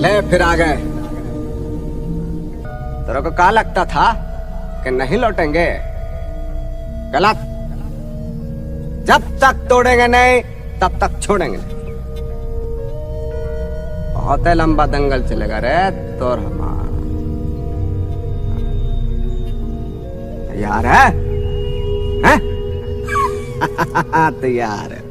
ले, फिर आ गए। तेरे को क्या लगता था कि नहीं लौटेंगे? गलत। जब तक तोड़ेंगे नहीं, तब तक छोड़ेंगे बहुत ही लंबा दंगल चलेगा रे, तोर हमारा। तैयार है? हैं? तैयार है।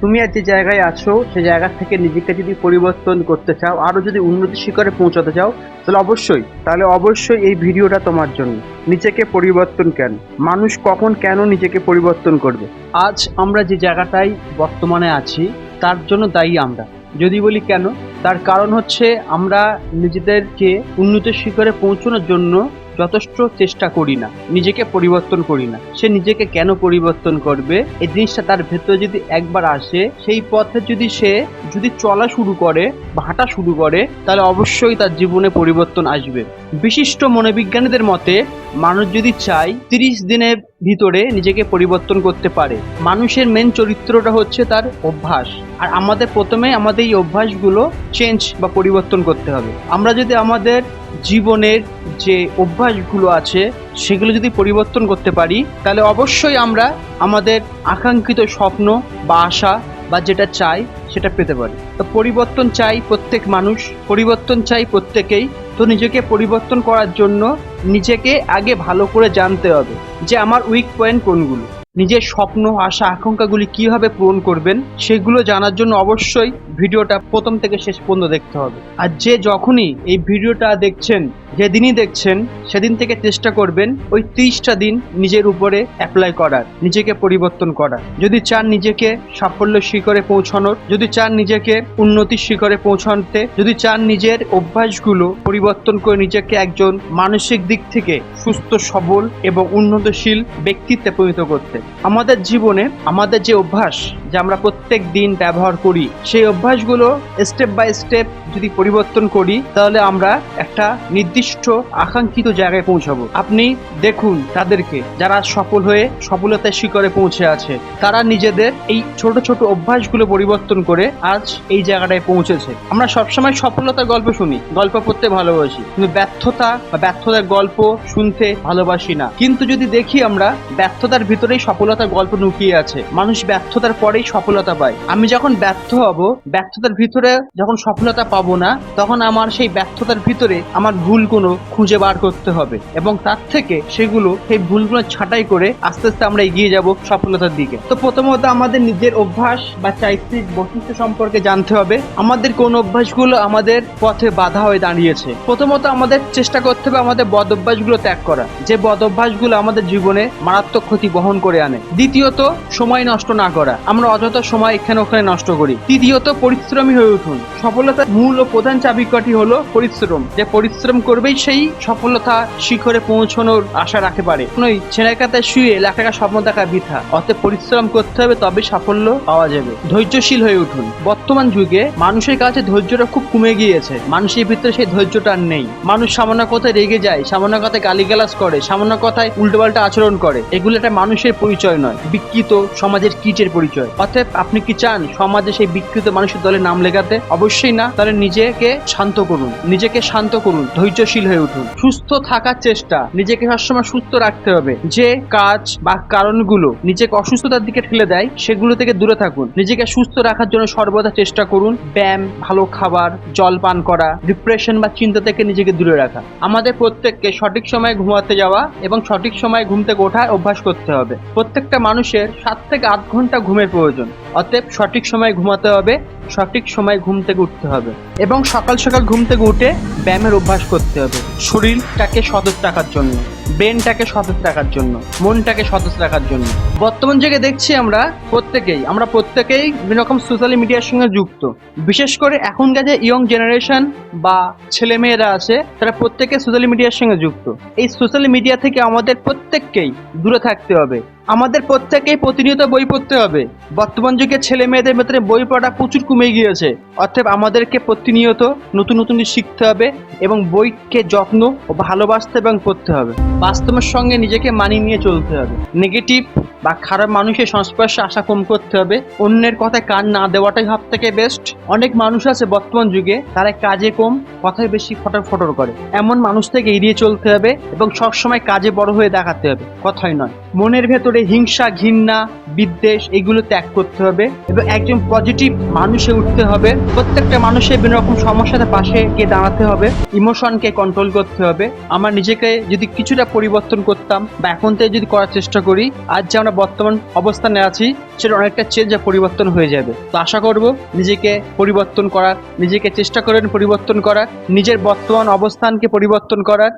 তুমি আজ যে জায়গায় আছো, সে জায়গা থেকে নিজেকে যদি পরিবর্তন করতে চাও আরও যদি উন্নতি শিখরে পৌঁছাতে চাও, তাহলে অবশ্যই তাহলে অবশ্যই এই ভিডিওটা তোমার জন্য। নিজেকে পরিবর্তন কেন? মানুষ কখন কেন নিজেকে পরিবর্তন করবে? আজ আমরা যে জায়গাটায় বর্তমানে আছি, তার জন্য দায়ী আমরা। যদি বলি কেন? তার কারণ হচ্ছে আমরা নিজেদেরকে উন্নত শিখরে পৌঁছানোর জন্য যথেষ্ট চেষ্টা করি না, নিজেকে পরিবর্তন করি না। সে নিজেকে কেন পরিবর্তন করবে? এই জিনিসটা তার ভেতরে যদি একবার আসে, সেই পথে যদি সে যদি চলা শুরু করে বা হাঁটা শুরু করে, তাহলে অবশ্যই তার জীবনে পরিবর্তন আসবে। বিশিষ্ট মনোবিজ্ঞানীদের মতে মানুষ যদি চায়, তিরিশ দিনের ভিতরে নিজেকে পরিবর্তন করতে পারে। মানুষের মেন চরিত্রটা হচ্ছে তার অভ্যাস। আর আমাদের প্রথমে আমাদের এই অভ্যাসগুলো চেঞ্জ বা পরিবর্তন করতে হবে। আমরা যদি আমাদের জীবনের যে অভ্যাসগুলো আছে, সেগুলো যদি পরিবর্তন করতে পারি, তাহলে অবশ্যই আমরা আমাদের আকাঙ্ক্ষিত স্বপ্ন বা আশা বা যেটা চাই, সেটা পেতে পারি। তো পরিবর্তন চাই প্রত্যেক মানুষ, পরিবর্তন চাই প্রত্যেকেই। তো নিজেকে পরিবর্তন করার জন্য নিজেকে আগে ভালো করে জানতে হবে যে আমার উইক পয়েন্ট কোনগুলো। নিজের স্বপ্ন, আশা, আকাঙ্ক্ষাগুলি কীভাবে পূরণ করবেন, সেগুলো জানার জন্য অবশ্যই ভিডিওটা প্রথম থেকে শেষ পর্যন্ত দেখতে হবে। আর যে যখনই এই ভিডিওটা দেখছেন, যেদিনই দেখছেন, সেদিন থেকে চেষ্টা করবেন ওই তিরিশটা দিন নিজের উপরে অ্যাপ্লাই করার, নিজেকে পরিবর্তন করার। যদি চান নিজেকে সাফল্য শিখরে পৌঁছানোর, যদি চান নিজেকে উন্নতির শিখরে পৌঁছাতে যদি চান নিজের অভ্যাসগুলো পরিবর্তন করে নিজেকে একজন মানসিক দিক থেকে সুস্থ, সবল এবং উন্নতশীল ব্যক্তিত্বে পরিণত করতে আমাদের জীবনে আমাদের যে অভ্যাস যে আমরা প্রত্যেক দিন ব্যবহার করি, সেই অভ্যাসগুলো স্টেপ বাই স্টেপ যদি পরিবর্তন করি, তাহলে আমরা একটা নির্দিষ্ট আকাঙ্ক্ষিত জায়গায় পৌঁছাবো। আপনি দেখুন তাদেরকে, যারা সফল হয়ে সফলতার শিখরে পৌঁছে আছে, তারা নিজেদের এই ছোট ছোট অভ্যাসগুলো পরিবর্তন করে আজ এই জায়গাটায় পৌঁছেছে। আমরা সবসময় সফলতার গল্প শুনি, গল্প পড়তে ভালোবাসি, কিন্তু ব্যর্থতা বা ব্যর্থতার গল্প শুনতে ভালোবাসি না। কিন্তু যদি দেখি আমরা ব্যর্থতার ভিতরেই সফলতার গল্প লুকিয়ে আছে। মানুষ ব্যর্থতার পরেই সফলতা পায়। আমি যখন ব্যর্থ হব, ব্যর্থতার ভিতরে যখন সফলতা পাবো না, তখন আমার সেই ব্যর্থতার ভিতরে আমার ভুলগুলো খুঁজে বার করতে হবে এবং তার থেকে সেগুলো, সেই ভুলগুলো ছাঁটাই করে আস্তে আস্তে আমরা এগিয়ে যাব সফলতার দিকে। তো প্রথমত আমাদের নিজের অভ্যাস বা চারিত্রিক বৈশিষ্ট্য সম্পর্কে জানতে হবে। আমাদের কোন অভ্যাসগুলো আমাদের পথে বাধা হয়ে দাঁড়িয়েছে? প্রথমত আমাদের চেষ্টা করতে হবে আমাদের বদ অভ্যাসগুলো ত্যাগ করা। যে বদ অভ্যাসগুলো আমাদের জীবনে মারাত্মক ক্ষতি বহন করে আনে দ্বিতীয়ত, সময় নষ্ট না করা। আমরা অযথা সময় এখানে ওখানে নষ্ট করি। তৃতীয়ত, পরিশ্রমী হয়ে উঠুন। সফলতার মূল ও প্রধান চাবিকাঠি হলো পরিশ্রম। যে পরিশ্রম করবেই সেই সফলতা শিখরে পৌঁছানোর আশা রাখতে পারে। নই ছেলেকাতায় শুয়ে লাখ টাকা স্বপ্ন দেখা বৃথা। অতএব পরিশ্রম করতে হবে, তবে সাফল্য পাওয়া যাবে। ধৈর্যশীল হয়ে উঠুন। বর্তমান যুগে মানুষের কাছে ধৈর্যটা খুব কমে গিয়েছে। মানুষের ভিতরে সেই ধৈর্যটা নেই। মানুষ সামান্য কথায় রেগে যায়, সামান্য কথায় গালিগালাজ করে, সামান্য কথায় উল্টোপাল্টা আচরণ করে। এগুলো একটা মানুষের পরিচয় নয়, বিকৃত সমাজের কীটের পরিচয়। অতএব আপনি কি চান সমাজে সেই বিকৃত মানুষের দলে নাম লেখাতে অবশ্যই না, তাহলে নিজেকে শান্ত করুন, নিজেকে শান্ত করুন, ধৈর্যশীল হয়ে উঠুন। সুস্থ থাকার চেষ্টা, নিজেকে সবসময় সুস্থ রাখতে হবে। যে কাজ বা কারণগুলো নিজেকে অসুস্থতার দিকে ঠেলে দেয়, সেগুলো থেকে দূরে থাকুন। নিজেকে সুস্থ রাখার জন্য সর্বদা চেষ্টা করুন ব্যায়াম, ভালো খাবার, জল পান করা ডিপ্রেশন বা চিন্তা থেকে নিজেকে দূরে রাখা। আমাদের প্রত্যেককে সঠিক সময়ে ঘুমাতে যাওয়া এবং সঠিক সময়ে ঘুম থেকে ওঠা অভ্যাস করতে হবে। প্রত্যেকটা মানুষের সাত থেকে আট ঘণ্টা ঘুমের প্রয়োজন। অতএব সঠিক সময় ঘুমাতে হবে। সঠিক সময়ে ঘুম থেকে উঠতে হবে। এবং সকাল সকাল ঘুম থেকে উঠে ব্যায়ামের অভ্যাস করতে হবে। শরীরটাকে সতেজ রাখার জন্য ব্রেনটাকে সতেজ রাখার জন্য মনটাকে সতেজ রাখার জন্য। বর্তমান যুগে দেখছি আমরা প্রত্যেকেই আমরা প্রত্যেকেই বিভিন্ন রকম সোশ্যাল মিডিয়ার সঙ্গে যুক্ত। বিশেষ করে এখনকার যে ইয়ং জেনারেশন বা ছেলে মেয়েরা আছে তারা প্রত্যেকে সোশ্যাল মিডিয়ার সঙ্গে যুক্ত। এই সোশ্যাল মিডিয়া থেকে আমাদের প্রত্যেককেই দূরে থাকতে হবে। আমাদের প্রত্যেকেই প্রতিনিয়ত বই পড়তে হবে। বর্তমান যুগে ছেলে মেয়েদের ভেতরে বই পড়া প্রচুর কমে গিয়েছে। অর্থাৎ আমাদেরকে প্রতিনিয়ত নতুন নতুন শিখতে হবে এবং বইকে যত্ন ও ভালোবাসতে এবং করতে হবে। বাস্তবের সঙ্গে নিজেকে মানিয়ে নিয়ে চলতে হবে। নেগেটিভ বা খারাপ মানুষের সংস্পর্শে আসা কম করতে হবে। অন্যের কথায় কান না দেওয়াটাই সব থেকে বেস্ট অনেক মানুষ আছে বর্তমান যুগে, তারা কাজে কম, কথায় বেশি ফটর ফটর করে। এমন মানুষ থেকে এড়িয়ে চলতে হবে এবং সবসময় কাজে বড় হয়ে দেখাতে হবে, কথাই নয়। মনের ভেতরে হিংসা, ঘৃণা, বিদ্বেষ, এগুলো ত্যাগ করতে হবে এবং একজন পজিটিভ মানুষে উঠতে হবে। প্রত্যেকটা মানুষের বিভিন্ন রকম সমস্যাতে পাশে গিয়ে দাঁড়াতে হবে ইমোশনকে কন্ট্রোল করতে হবে। আমার নিজেকে যদি কিছুটা পরিবর্তন করতাম বা এখন থেকে যদি করার চেষ্টা করি, আজ যে আমরা বর্তমান অবস্থানে আছি, সেটা অনেকটা চেঞ্জ পরিবর্তন হয়ে যাবে। তো আশা করব নিজেকে পরিবর্তন করা, নিজেকে চেষ্টা করেন পরিবর্তন করা, নিজের বর্তমান অবস্থানকে পরিবর্তন করার,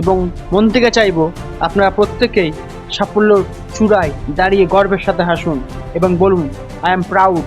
এবং মন থেকে চাইব আপনারা প্রত্যেকেই সাফল্য চূড়ায় দাঁড়িয়ে গর্বের সাথে হাসুন এবং বলুন আই এম প্রাউড